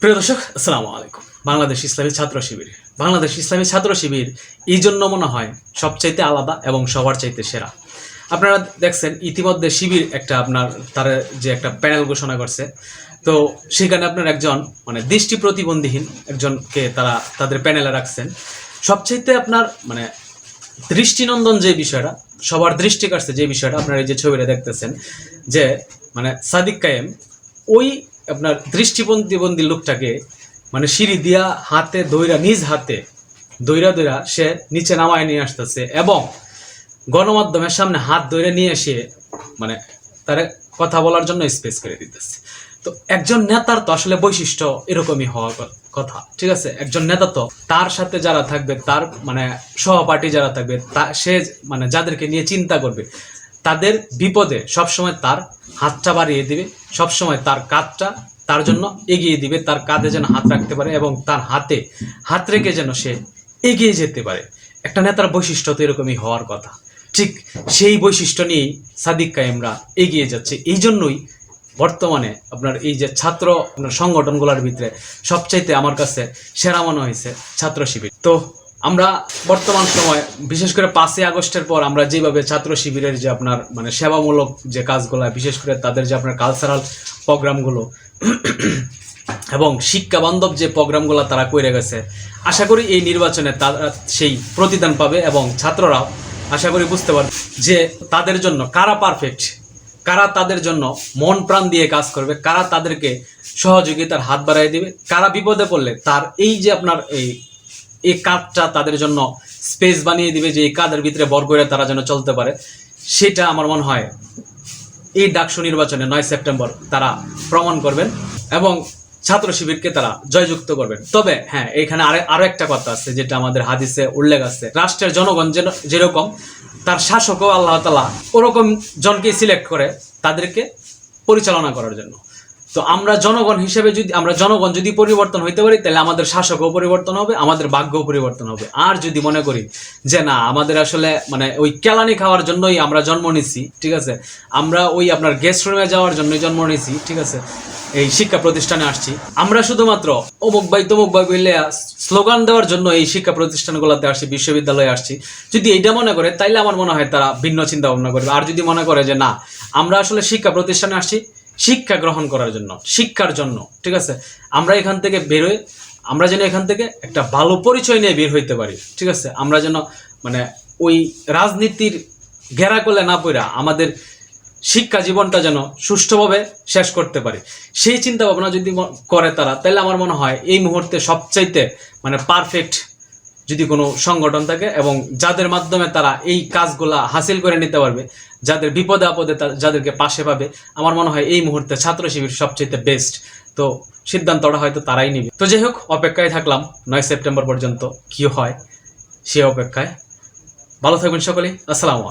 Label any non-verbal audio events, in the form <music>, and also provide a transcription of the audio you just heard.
প্রিয় দর্শক, আসসালামু আলাইকুম। বাংলাদেশ ইসলামী ছাত্র শিবির। বাংলাদেশ ইসলামী ছাত্র শিবির এই জন্য মনে হয় সবচাইতে আলাদা এবং সবার চাইতে সেরা। আপনারা দেখছেন ইতিমধ্যে শিবির একটা আপনার, তার যে একটা প্যানেল ঘোষণা করছে। তো সেখানে আপনার একজন মানে দৃষ্টি প্রতিবন্ধীহীন একজনকে তারা তাদের প্যানেলে রাখছেন। সবচাইতে আপনার মানে দৃষ্টিনন্দন যে বিষয়টা, সবার দৃষ্টি কাটছে যে বিষয়টা আপনারা এই যে ছবিটা দেখতেছেন, যে মানে সাদিক কায়েম ওই আপনার দৃষ্টিপ্রতিবন্ধী লোকটাকে মানে সিঁড়ি দিয়া হাতে দইরা, নিজ হাতে দইরা দইরা সে নিচে নামায় নিয়ে আসতেছে এবং গণমাধ্যমের সামনে হাত ধরে নিয়ে এসে মানে তার কথা বলার জন্য স্পেস করে দিতেছে। তো একজন নেতার তো আসলে বৈশিষ্ট্য এরকমই হওয়ার ক- কথা, ঠিক আছে? একজন নেতা তো তার সাথে যারা থাকবে, তার মানে সহপাঠী যারা থাকবে, তা সে মানে যাদেরকে নিয়ে চিন্তা করবে তাদের বিপদে সবসময় তার হাতটা বাড়িয়ে দিবে, সবসময় তার কাঁধটা তার জন্য এগিয়ে দিবে, তার কাঁধে যেন হাত রাখতে পারে এবং তার হাতে হাত রেখে যেন সে এগিয়ে যেতে পারে। একটা নেতার বৈশিষ্ট্য তো এরকমই হওয়ার কথা। ঠিক সেই বৈশিষ্ট্য নিয়েই সাদিক কায়েমরা এগিয়ে যাচ্ছে। এই জন্যই বর্তমানে আপনার এই যে ছাত্র সংগঠনগুলোর ভিতরে সবচাইতে আমার কাছে সেরা মনে হয়েছে ছাত্র শিবির। তো আমরা বর্তমান সময়, বিশেষ করে পাঁচই আগস্টের পর আমরা যেভাবে ছাত্র শিবিরের যে আপনার মানে সেবামূলক যে কাজগুলো, বিশেষ করে তাদের যে আপনার কালচারাল প্রোগ্রামগুলো <clears throat> এবং শিক্ষা বান্ধব যে প্রোগ্রামগুলো তারা করে গেছে, আশা করি এই নির্বাচনে তারা সেই প্রতিদান পাবে এবং ছাত্ররাও আশা করি বুঝতে পারবে যে তাদের জন্য কারা পারফেক্ট কারা তাদের জন্য মন প্রাণ দিয়ে কাজ করবে, কারা তাদেরকে সহযোগিতার হাত বাড়াই দেবে, কারা বিপদে পড়লে তার এই যে আপনার এই এই কাঁধটা তাদের জন্য স্পেস বানিয়ে দিবে যে এই কাঁধের ভিতরে বর তারা যেন চলতে পারে। সেটা আমার মনে হয় এই ডাকসু নির্বাচনে নয় সেপ্টেম্বর তারা প্রমাণ করবেন এবং ছাত্র শিবিরকে তারা জয়যুক্ত করবেন। তবে হ্যাঁ এখানে আরে, আরও একটা কথা আছে যেটা আমাদের হাদিসে উল্লেখ আছে। রাষ্ট্রের জনগণ যেন, যেরকম তার শাসকও আল্লাহ তালা ওরকম জনকে সিলেক্ট করে তাদেরকে পরিচালনা করার জন্য। তো আমরা জনগণ হিসেবে যদি আমরা জনগণ যদি পরিবর্তন হইতে পারি, তাহলে আমাদের শাসকও পরিবর্তন হবে, আমাদের ভাগ্যও পরিবর্তন হবে। আর যদি মনে করি যে না, আমাদের আসলে মানে ওই কেলানি খাওয়ার জন্যই আমরা জন্ম নিছি, ঠিক আছে? আমরা ওই আপনার গেস্ট রুমে যাওয়ার জন্যই জন্ম নিছি, ঠিক আছে? এই শিক্ষা প্রতিষ্ঠানে আসছি। আমরা শুধুমাত্র অমুক ভাই তমুক ভাই বললে স্লোগান দেওয়ার জন্য এই শিক্ষা প্রতিষ্ঠানগুলোতে আসছি, বিশ্ববিদ্যালয়ে আসছি। যদি এইটা মনে করে, তাইলে আমার মনে হয় তারা ভিন্ন চিন্তা ভাবনা করবে। আর যদি মনে করে যে না, আমরা আসলে শিক্ষা প্রতিষ্ঠানে আসছি শিক্ষা গ্রহণ করার জন্য, শিক্ষার জন্য, ঠিক আছে? আমরা এখান থেকে বেরোয় আমরা যেন এখান থেকে একটা ভালো পরিচয় নিয়ে বের হইতে পারি, ঠিক আছে? আমরা যেন মানে ওই রাজনীতির ঘেরা করলে না পড়া আমাদের শিক্ষা জীবনটা যেন সুষ্ঠুভাবে শেষ করতে পারি। সেই চিন্তা ভাবনা যদি করে তারা তাহলে আমার মনে হয় এই মুহূর্তে সবচাইতে মানে পারফেক্ট যদি কোনো সংগঠন থাকে এবং যাদের মাধ্যমে তারা এই কাজগুলা হাসিল করে নিতে পারবে, যাদের বিপদে আপদে যাদেরকে পাশে পাবে, আমার মনে হয় এই মুহূর্তে ছাত্র শিবির সবচেয়ে বেস্ট তো সিদ্ধান্তটা হয়তো তারাই নেবে। তো যাই হোক, অপেক্ষায় থাকলাম। নয় সেপ্টেম্বর পর্যন্ত কি হয় সে অপেক্ষায়। ভালো থাকবেন সকলেই। আসসালামু